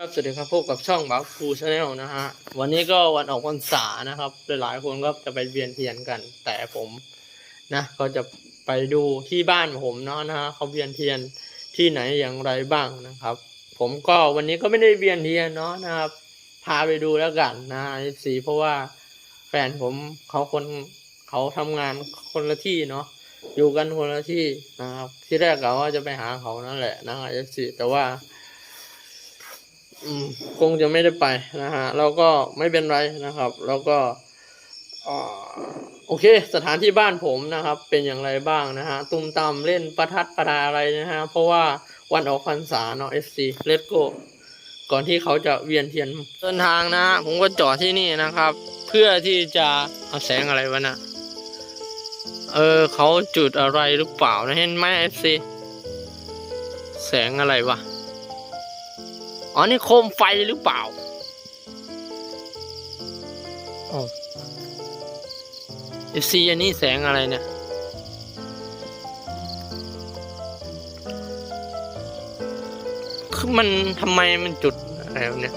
ครับสวัสดีครับพบกับช่องบัฟฟูชาแนลนะฮะวันนี้ก็วันออกพรรษานะครับหลายๆคนก็จะไปเวียนเทียนกัน แต่ผมนะก็จะไปดูที่บ้านผมเนาะนะฮะเขาเวียนเทียนที่ไหนอย่างไรบ้างนะครับ ผมก็วันนี้ก็ไม่ได้เวียนเทียนเนาะนะครับพาไปดูแล้วกันนะสีเพราะว่าแฟนผมเขาคนเขาทำงานคนละที่เนาะอยู่กันคนละที่นะครับที่แรกเราว่าจะไปหาเขานั่นแหละนะเอฟซีแต่ว่า คงจะไม่ได้ไปนะฮะแล้วก็ไม่เป็นไรนะครับ แล้วก็โอเค สถานที่บ้านผมนะครับ เป็นอย่างไรบ้างนะฮะตุ้มตามเล่นประทัดประดาอะไรนะฮะเพราะว่าวันออกพรรษาเนาะ FC Let's go ก่อนที่เขาจะเวียนเทียนเดินทางนะฮะผมก็จอดที่นี่นะครับ เพื่อที่จะเอาแสงอะไรวะนะเออเขาจุดอะไรหรือเปล่านะเห็นไหม FC แสงอะไรวะ อ๋อนี่โคมไฟหรือเปล่าโอ้เอซีอันนี้แสงอะไรเนี่ย คือมันทำไมมันจุดอะไรวะเนี่ย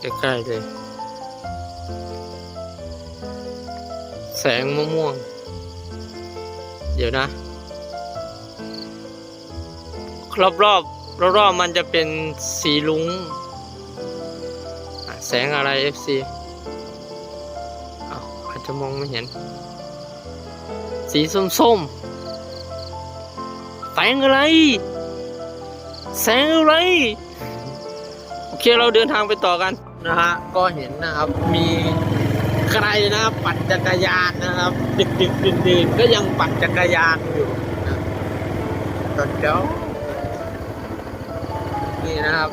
ใกล้ๆเลย แสงมะม่วง เดี๋ยวนะ รอบรอบรอบรอบๆมันจะเป็นสีลุงแสงอะไร FC อาอาจจะมองไม่เห็น สีส้มส้มๆแสงอะไร แสงอะไร โอเคเราเดินทางไปต่อกันนะฮะ ก็เห็นนะครับ มีใครนะปั่นจักรยานนะครับดึกดึกดื่นดื่นๆก็ยังปั่นจักรยานอยู่นะตอนเดี๋ยว นี่นะครับ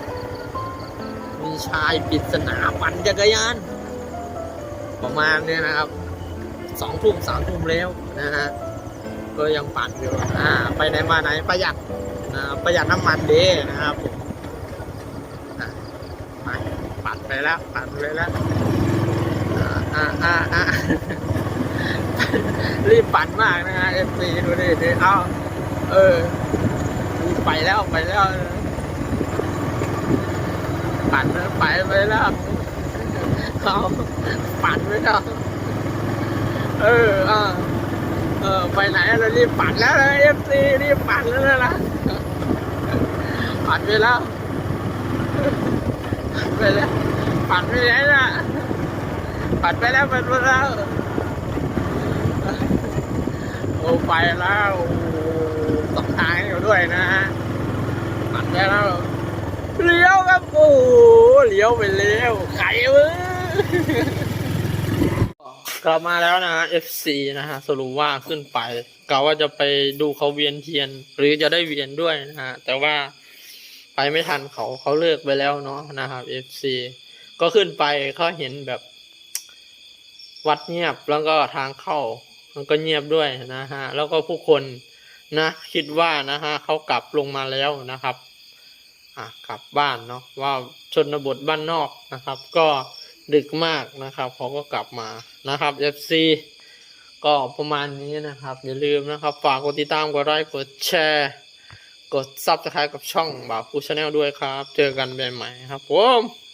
มีชายปริศนาปั่นจักรยาน ประมาณเนี้ยนะครับสองทุ่มสามทุ่มแล้วนะฮะก็ยังปั่นอยู่อ่าไปไหนมาไหนประหยัดนะประหยัดน้ำมันดีนะครับผมอะปั่นไปแล้วปั่นไปแล้วอ่าอ่าอ่ารีบปั่นมากนะฮะเอฟซีดูดิเอาเออไปแล้วไปแล้ว ปั่นไปไปแล้วเขาปั่นไปแล้วเอออ่าเออไปไหนเรารีบปั่นแล้วเลยเอฟซีรีบปั่นแล้วนะปั่นไปแล้วปั่นไปแล้วปั่นไปไหนล่ะปั่นไปแล้วปั่นไปแล้วโอ้ไปแล้วโอ้สองทางให้เขาด้วยนะฮะปั่นไปแล้ว เลี้ยวครับ โอ้โหเลี้ยวไปเลี้วไข่เว้ยกลับมาแล้วนะฮะ FC นะฮะ สรุปว่าขึ้นไปกะว่าจะไปดูเขาเวียนเทียน หรือจะได้เวียนด้วยนะฮะ แต่ว่าไปไม่ทันเขาเขาเลิกไปแล้วเนาะนะครับ FC ก็ขึ้นไปเขาเห็นแบบวัดเงียบแล้วก็ทางเข้า มันก็เงียบด้วยนะฮะ แล้วก็ผู้คนนะ คิดว่านะฮะเขากลับลงมาแล้วนะครับ อะกลับบ้านเนาะว่าชนบทบ้านนอกนะครับ ก็ดึกมากนะครับเขาก็กลับมานะครับ FC ก็ประมาณนี้นะครับ อย่าลืมนะครับ ฝากกดติดตามกดไลค์กดแชร์กดซับสไครต์กับช่องบ่าวฟูชาแนลด้วยครับ เจอกันใหม่ๆครับผม